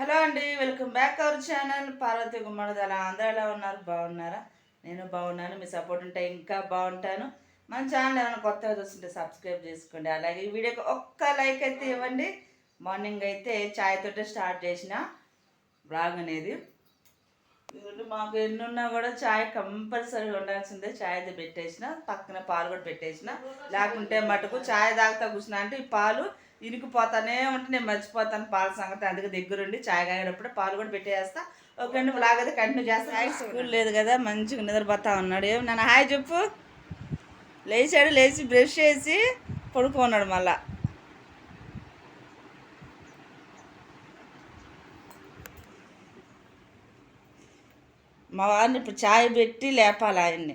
Hello అండి welcome back our channel. Parvathi Gummadi అలా అందరూ ఎలా ఉన్నారు? బాగున్నారా? నేను బాగున్నాను మీ సపోర్ట్ ఉంటే ఇంకా బాగుంటాను. మన ఛానల్ ఏమైనా కొత్తగా చూస్తుంటే సబ్స్క్రైబ్ చేసుకోండి. అలాగే ఈ వీడియోకి ఒక్క లైక్ అయితే ఇవ్వండి. మార్నింగ్ అయితే ఛాయ్ తోటే స్టార్ట్ చేసిన బ్లాగ్ అనేది. మాకు ఎన్నున్నా కూడా ఛాయ్ కంపల్సరీ ఉండాల్సిందే. ఛాయ్ అయితే పెట్టేసిన పక్కన పాలు కూడా పెట్టేసిన. లేకుంటే మటుకు ఛాయ్ తాగుతా కూర్చున్నా అంటే ఈ పాలు ఇనికిపోతానే ఉంటే నేను మర్చిపోతాను పాల సంగతి. అందుకే దగ్గరుండి ఛాయ్ తాగేటప్పుడు పాలు కూడా పెట్టేస్తా ఓకే అండి బ్లాగ్ అయితే కంటిన్యూ చేస్తా. హాయ్ స్కూల్ లేదు కదా మంచిగా నిద్రపోతా ఉన్నాడు. ఏం నన్ను హాయ్ చెప్పు. లేచాడు లేచి బ్రష్ చేసి పడుకున్నాడు మళ్ళా. మా వారిని ఇప్పుడు ఛాయ్ పెట్టి లేపాలి ఆయన్ని.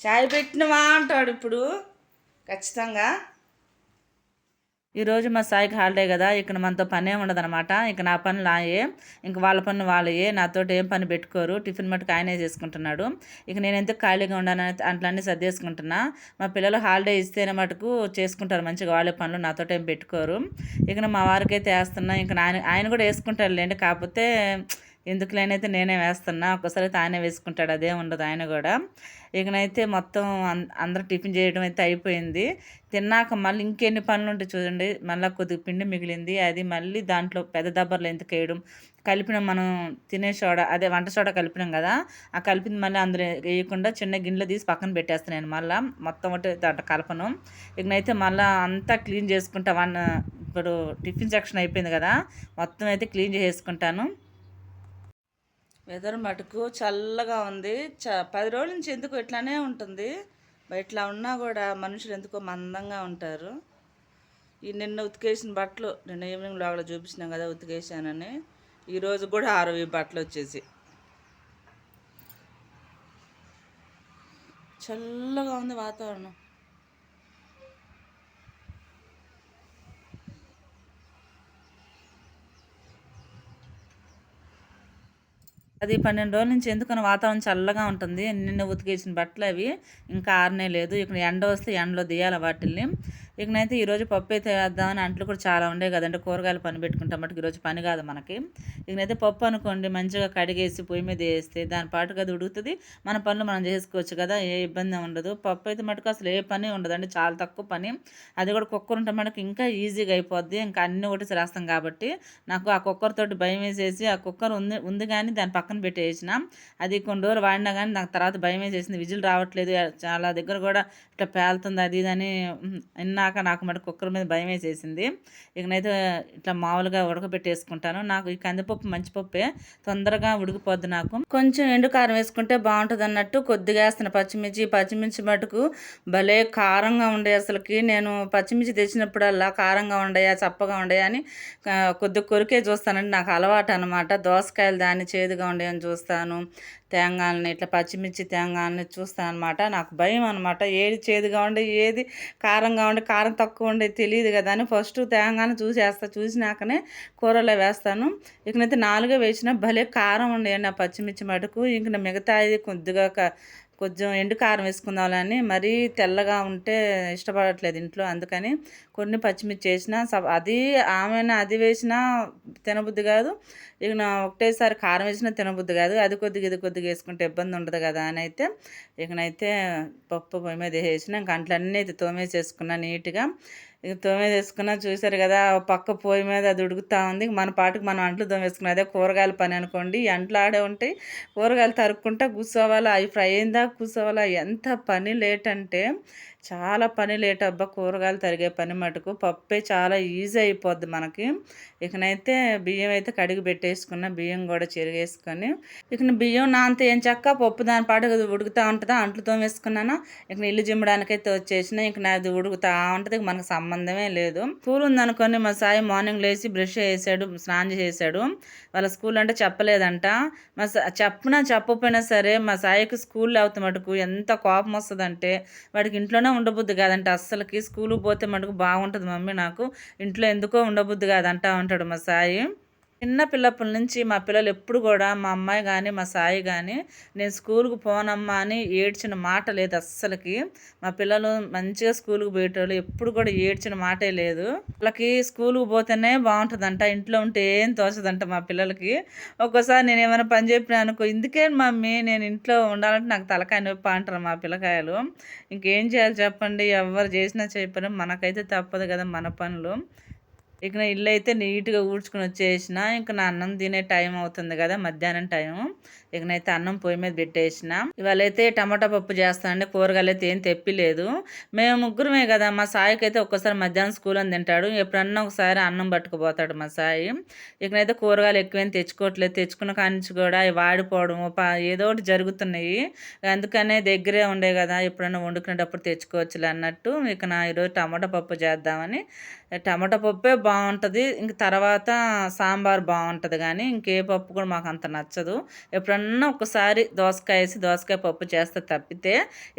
ఛాయ్ పెట్టినవా అంటాడు ఇప్పుడు. ఖచ్చితంగా. ఈరోజు మా సాయికి హాలిడే కదా ఇక్కడ మనతో పనే ఉండదు అనమాట ఇక నా పనులు నాయే ఇంక వాళ్ళ పనులు వాళ్ళయే నాతో ఏం పని పెట్టుకోరు టిఫిన్ మటుకు ఆయనే చేసుకుంటున్నాడు. ఇక నేను ఎందుకు ఖాళీగా ఉండాలని అట్లన్నీ సర్దేసుకుంటున్నా. మా పిల్లలు హాలిడే ఇస్తేనే మటుకు చేసుకుంటారు మంచిగా వాళ్ళే పనులు నాతో ఏం పెట్టుకోరు. ఇక మా వారికైతే వేస్తున్నా ఇంక ఆయన ఆయన కూడా వేసుకుంటారు లేండి కాకపోతే ఎందుకులేనైతే నేనే వేస్తున్నా ఒక్కసారి అయితే ఆయనే వేసుకుంటాడు అదే ఉండదు ఆయన కూడా. ఇకనైతే మొత్తం అందరూ టిఫిన్ చేయడం అయితే అయిపోయింది. తిన్నాక మళ్ళీ ఇంకెన్ని పనులు ఉంటే చూడండి మళ్ళీ కొద్దిగా పిండి మిగిలింది అది మళ్ళీ దాంట్లో పెద్ద దబ్బర్లు ఎందుకు వేయడం కలిపిన మనం తినే సోడా అదే వంట సోడా కలిపినాం కదా ఆ కలిపింది మళ్ళీ అందులో వేయకుండా చిన్న గిన్నెలో తీసి పక్కన పెట్టేస్తాను నేను మళ్ళీ మొత్తం ఒకటి దాంట్లో కలపను. ఇకనైతే మళ్ళీ అంతా క్లీన్ చేసుకుంటా వన్ ఇప్పుడు టిఫిన్ సెక్షన్ అయిపోయింది కదా మొత్తం అయితే క్లీన్ చేసుకుంటాను వెదర్ మటుకు చల్లగా ఉంది. చ పది రోజుల నుంచి ఎందుకు ఇట్లానే ఉంటుంది? ఇట్లా ఉన్నా కూడా మనుషులు ఎందుకో మందంగా ఉంటారు. ఈ నిన్న ఉతికేసిన బట్టలు నిన్న ఈవినింగ్ లోపల చూపించినాం కదా ఉతికేసానని ఈరోజు కూడా ఆరు ఈ బట్టలు వచ్చేసి. చల్లగా ఉంది వాతావరణం. అది పన్నెండు రోజుల నుంచి ఎందుకని వాతావరణం చల్లగా ఉంటుంది. నిన్న ఉతికేసిన బట్టలు అవి. ఇంకా ఆరనే లేదు. ఇక్కడ ఎండ వస్తే ఎండలో దియాలి వాటిల్ని. ఇకనైతే ఈరోజు పప్పు అయితే వేద్దామని అంట్లు కూడా చాలా ఉండే కదండి. కూరగాయలు పని పెట్టుకుంటాం బట్టి ఈరోజు పని కాదు మనకి. ఇకనైతే పప్పు అనుకోండి మంచిగా కడిగేసి పొయ్యి మీద వేస్తే దాని పాటుగా అది ఉడుకుతుంది. మన పనులు మనం చేసుకోవచ్చు కదా ఏ ఇబ్బంది ఉండదు. పప్పు అయితే మటుకు అసలు ఏ పని ఉండదండి చాలా తక్కువ పని. అది కూడా కుక్కర్ ఉంటే మనకి ఇంకా ఈజీగా అయిపోద్ది. ఇంకా అన్ని ఒకటి రాస్తాం కాబట్టి నాకు ఆ కుక్కర్ తోటి భయం వేసేసి ఆ కుక్కర్ ఉంది ఉంది కానీ దాని పక్కన పెట్టేసిన. అది కొన్ని రోజులు వాడినా కానీ నాకు తర్వాత భయం వేసేసింది. విజిల్ రావట్లేదు. చాలా దగ్గర కూడా ఇట్లా పేలుతుంది అది ఇది అని విన్నాక నాకు మటు కుక్కర్ మీద భయం వేసేసింది. ఇకనైతే ఇట్లా మామూలుగా ఉడకబెట్టేసుకుంటాను. నాకు ఈ కందిపప్పు మంచి పప్పే. తొందరగా ఉడికిపోద్ది నాకు. కొంచెం ఎండు కారం వేసుకుంటే బాగుంటుంది అన్నట్టు కొద్దిగా వేస్తున్న పచ్చిమిర్చి పచ్చిమిర్చి మటుకు భలే కారంగా ఉండే అసలుకి. నేను పచ్చిమిర్చి తెచ్చినప్పుడల్లా కారంగా ఉండయా చప్పగా ఉండయా అని కొద్దిగా కొరికే చూస్తానండి. నాకు అలవాటు అనమాట దోసకాయలు దాన్ని చేదుగా ఉండేవని చూస్తాను. తేంగాలని ఇట్లా పచ్చిమిర్చి తేంగాలని చూస్తాను అనమాట నాకు భయం అనమాట ఏది చేదుగా ఉండే ఏది కారంగా ఉండే కారం తక్కువ ఉండే తెలియదు కదా అని ఫస్ట్ తేంగానే చూసేస్తా. చూసినాకనే కూరలో వేస్తాను. ఇకనైతే నాలుగే వేసిన భలే కారం ఉండేయండి ఆ పచ్చిమిర్చి మటుకు. ఇంక మిగతా కొద్దిగా కొంచెం ఎండు కారం వేసుకుందామని మరీ తెల్లగా ఉంటే ఇష్టపడట్లేదు ఇంట్లో. అందుకని కొన్ని పచ్చిమిర్చి వేసిన అది ఆమె అది వేసినా తినబుద్ధి కాదు. ఇక నా ఒకటేసారి కారం వేసినా తినబుద్ధి కాదు. అది కొద్దిగా ఇది కొద్దిగా వేసుకుంటే ఇబ్బంది ఉండదు కదా అని అయితే ఇకనైతే పప్పు పొయ్యి మీద వేసిన ఇంక అంట్లన్నీ అయితే తోమేసేసుకున్నా నీట్గా. ఇక తోమేసుకున్నా చూశారు కదా పక్క పొయ్యి మీద అది ఉడుకుతూ ఉంది. మన పాటకు మనం అంట్లు తోమేసుకున్నాం అదే కూరగాయల పని అనుకోండి అంట్లు ఆడే ఉంటాయి కూరగాయలు తరుక్కుంటా కూర్చోవాలా అవి ఫ్రై అయిందా కూర్చోవాలా ఎంత పని లేట్ అంటే చాలా పని లేట్ అబ్బా కూరగాయలు తరిగే పని మటుకు. పప్పే చాలా ఈజీ అయిపోద్ది మనకి. ఇకనైతే బియ్యం అయితే కడిగి పెట్టేసుకున్న బియ్యం కూడా చెరిగేసుకొని. ఇక బియ్యం నాంత ఏం చక్క పప్పు దాని పాటు ఉడుకుతూ ఉంటుందా? అంట్లు వేసుకున్నాను ఇక ఇల్లు జిమ్మడానికైతే వచ్చేసిన ఇక నాది ఉడుకుతా ఉంటుంది మనకు సంబంధమే లేదు. స్కూల్ ఉందనుకొని మా సాయి మార్నింగ్ లేచి బ్రష్ చేసాడు స్నానం చేసాడు వాళ్ళ స్కూల్ అంటే చెప్పలేదంట. మా చెప్పినా చెప్పకపోయినా సరే మా సాయికి స్కూల్లో అవుతా మటుకు ఎంత కోపం వస్తుందంటే వాడికి ఇంట్లోనే ఉండబుద్ధి కాదంటే. అస్సలకి స్కూల్కి పోతే మటుకు బాగుంటుంది మమ్మీ నాకు. ఇంట్లో ఎందుకో ఉండబుద్ధి కాదంటా ఉంటాడు మా సాయి. చిన్న పిల్లప్పటి నుంచి మా పిల్లలు ఎప్పుడు కూడా మా అమ్మాయి కానీ మా సాయి కానీ నేను స్కూల్కి పోనమ్మా అని ఏడ్చిన మాట లేదు అస్సలకి. మా పిల్లలు మంచిగా స్కూల్కి పోయేటోళ్ళు ఎప్పుడు కూడా ఏడ్చిన మాటే లేదు. వాళ్ళకి స్కూల్కి పోతేనే బాగుంటుందంట ఇంట్లో ఉంటే ఏం తోచదంట మా పిల్లలకి. ఒక్కోసారి నేను ఏమైనా పని చెప్పినా అనుకో ఇందుకే మమ్మీ నేను ఇంట్లో ఉండాలంటే నాకు తలకాయ నొప్పి అంటారు మా పిల్లకాయలు. ఇంకేం చేయాలి చెప్పండి ఎవరు చేసినా చెప్పిన మనకైతే తప్పదు కదా మన పనులు. ఇక ఇల్లు అయితే నీట్గా ఊడ్చుకుని వచ్చేసిన. ఇంకా నా అన్నం తినే టైం అవుతుంది కదా మధ్యాహ్నం టైం. ఇకనైతే అన్నం పొయ్యి మీద పెట్టేసిన. ఇవాళ అయితే టమాటా పప్పు చేస్తానండి కూరగాయలు అయితే ఏం తెప్పిలేదు. మేము ముగ్గురమే కదా మా సాయికి అయితే ఒక్కసారి మధ్యాహ్నం స్కూల్ అని తింటాడు. ఎప్పుడన్నా ఒకసారి అన్నం పట్టుకుపోతాడు మా సాయి. ఇకనైతే కూరగాయలు ఎక్కువేం తెచ్చుకోవట్లేదు. తెచ్చుకున్న కానించి కూడా అవి వాడిపోవడం ఏదో ఒకటి జరుగుతున్నాయి. అందుకనే దగ్గరే ఉండే కదా ఎప్పుడన్నా వండుకునేటప్పుడు తెచ్చుకోవచ్చులే అన్నట్టు ఇక నా ఈరోజు టమాటా పప్పు చేద్దామని. టమాటా పప్పే బాగుంటుంది ఇంక తర్వాత సాంబార్ బాగుంటుంది కానీ ఇంకే పప్పు కూడా మాకు అంత నచ్చదు. ఎప్పుడన్నా ఒకసారి దోసకాయ వేసి దోసకాయ పప్పు చేస్తే తప్పితే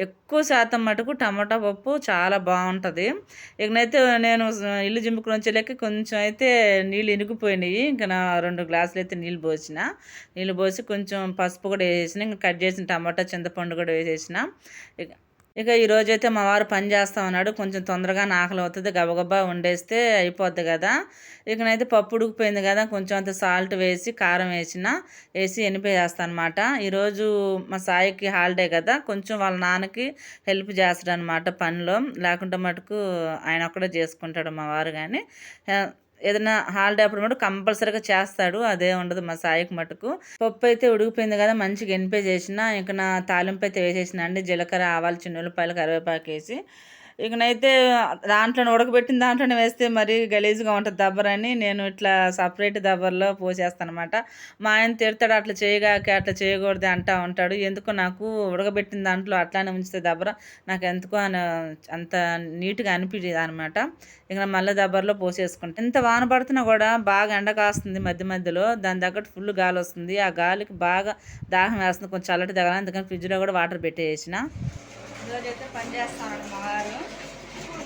ఎక్కువ శాతం మటుకు టమాటా పప్పు చాలా బాగుంటుంది ఇకనైతే నేను ఇల్లు జింపుకు నుంచి లేక కొంచెం అయితే నీళ్ళు ఇనిగిపోయినాయి. ఇంకా నా రెండు గ్లాసులు అయితే నీళ్ళు పోసిన. నీళ్ళు పోసి కొంచెం పసుపు కూడా వేసేసిన. ఇంకా కట్ చేసిన టమాటా చింతపండు కూడా వేసేసిన. ఇక ఈరోజైతే మా వారు పని చేస్తా ఉన్నాడు. కొంచెం తొందరగా ఆకలి అవుతుంది. గబగబా వండేస్తే అయిపోద్ది కదా. ఇకనైతే పప్పు ఉడికిపోయింది కదా. కొంచెం అంత సాల్ట్ వేసి కారం వేసిన వేసి ఎనిపేస్తాను అనమాట ఈరోజు మా సాయికి హాలిడే కదా. కొంచెం వాళ్ళ నాన్నకి హెల్ప్ చేస్తాడు అనమాట పనిలో. లేకుంటే మటుకు ఆయన ఒక్కడే చేసుకుంటాడు మా వారు కానీ ఏదైనా హాలిడే అప్పుడు మటు కంపల్సరీగా చేస్తాడు. అదే ఉండదు మా సాయికి మటుకు. పప్పు అయితే ఉడికిపోయింది కదా మంచిగా ఎనిపే చేసిన ఇంకా నా తాలింపు అయితే వేసేసిన అండి. జీలకర్ర ఆవాలు చిన్న ఉల్లిపాయలు కరివేపాకు వేసి ఇకనైతే దాంట్లో ఉడకబెట్టిన దాంట్లోనే వేస్తే మరి గలీజ్గా ఉంటుంది దబ్బరని నేను ఇట్లా సపరేట్ దబ్బర్లో పోసేస్తాను అనమాట మా ఆయన తిడతాడు అట్లా చేయగాక అట్లా చేయకూడదు అంటా ఉంటాడు. ఎందుకో నాకు ఉడకబెట్టిన దాంట్లో అట్లానే ఉంచితే దబ్బర. నాకు ఎందుకో అంత నీట్గా అనిపించేది అనమాట ఇక మళ్ళీ దబ్బర్లో పోసేసుకుంటాను ఎంత వాన పడుతున్నా కూడా బాగా ఎండ కాస్తుంది మధ్య మధ్యలో. దాని తగ్గట్టు ఫుల్ గాలి వస్తుంది. ఆ గాలికి బాగా దాహం వేస్తుంది. కొంచెం చల్లటి దగ్గర అందుకని ఫ్రిడ్జ్లో కూడా వాటర్ పెట్టేసిన. ఈరోజు అయితే పని చేస్తాను మా వారు.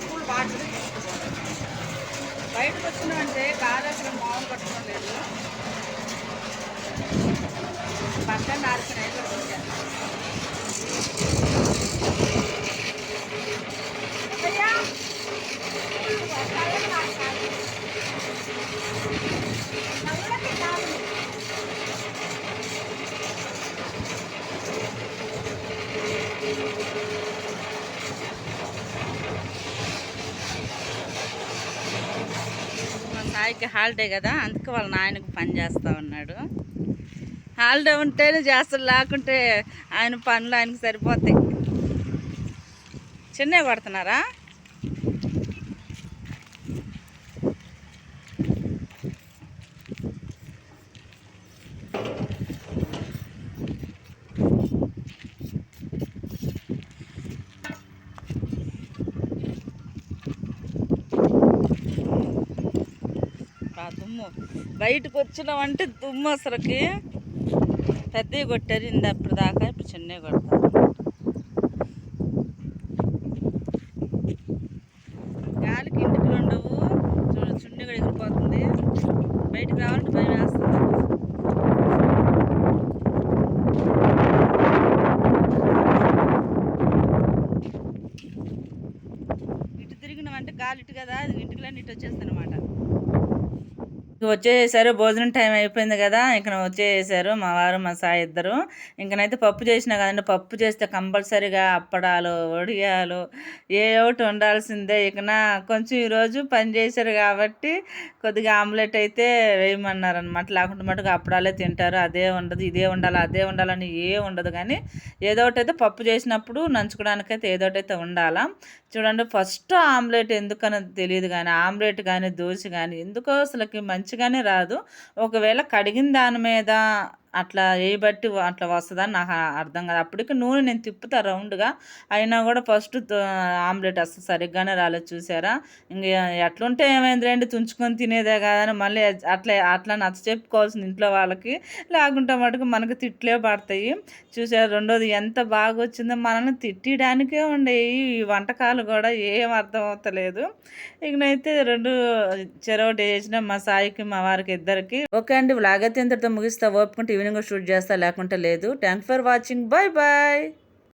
స్కూల్ వాటర్ బయటకు వచ్చినామంటే కాదు మామూలు పట్టుకోలేదు లేదు. పక్కన ఆడుకున్నాయి సాయికి హాలిడే కదా అందుకే వాళ్ళ నాయనకు పని చేస్తూ ఉన్నాడు. హాలిడే ఉంటేనే చేస్తాడు లేకుంటే ఆయన పనులు ఆయనకు సరిపోతాయి. చిన్నవి పడుతున్నారా? దుమ్ము. బయటకు వచ్చినామంటే దుమ్ము అసలుకి. పెద్దవి కొట్టారు ఇంది అప్పుడు దాకా ఇప్పుడు చిన్నవి కొడతారు. గాలికి ఇంటికి ఉండవు? చూడ చున్నీ కూడా ఎగిరిపోతుంది. బయటకు రావాలంటే భయం వేస్తుంది ఇటు తిరిగినామంటే గాలి ఇటు కదా ఇంటికి ఇటు వచ్చేస్తానమాట. వచ్చేసారు భోజనం టైం అయిపోయింది కదా ఇక్కడ వచ్చేసారు మా వారు మా సాయి ఇద్దరు. ఇంకనైతే పప్పు చేసినా కదండి పప్పు చేస్తే కంపల్సరీగా అప్పడాలు వడియాలు ఏ ఒకటి ఉండాల్సిందే. ఇకన కొంచెం ఈరోజు పని చేశారు కాబట్టి కొద్దిగా ఆమ్లెట్ అయితే వేయమన్నారు అనమాట లేకుంటే మటుకు అప్పడాలే తింటారు అదే ఉండదు ఇదే ఉండాలి అదే ఉండాలని ఏ ఉండదు. కానీ ఏదో ఒకటి అయితే పప్పు చేసినప్పుడు నంచుకోవడానికైతే ఏదో ఒకటి అయితే ఉండాలా. చూడండి ఫస్ట్ ఆమ్లెట్ ఎందుకని తెలియదు కానీ ఆమ్లెట్ కానీ దోశ కానీ ఎందుకో అసలుకి మంచి మంచిగానే రాదు. ఒకవేళ కడిగిన దాని మీద అట్లా వేయబట్టి అట్లా వస్తుందని నాకు అర్థం కాదు. అప్పటికి నూనె నేను తిప్పుతా రౌండ్గా. అయినా కూడా ఫస్ట్ ఆమ్లెట్ అసలు సరిగ్గానే రాలేదు చూసారా? ఇంక ఎట్లుంటే ఏమైంది రండి తుంచుకొని తినేదే కాదని మళ్ళీ అట్లా అట్లా నచ్చ చెప్పుకోవాల్సింది ఇంట్లో వాళ్ళకి. లేకుంటే మటుకు మనకు తిట్లే పడతాయి. చూసారా రెండోది ఎంత బాగా వచ్చిందో మనల్ని తిట్టడానికే ఉండే ఈ వంటకాలు కూడా ఏం అర్థం అవుతలేదు. ఇకనైతే రెండు చెరొకటి చేసిన మా సాయికి మా వారికి ఇద్దరికి. ఓకే అండి వ్లాగ్ అయితే ఇంతటితో ముగిస్తా. ఓపుకుంటే ఈవినింగ్ షూట్ చేస్తా లేకుంటే లేదు. Thank for watching bye bye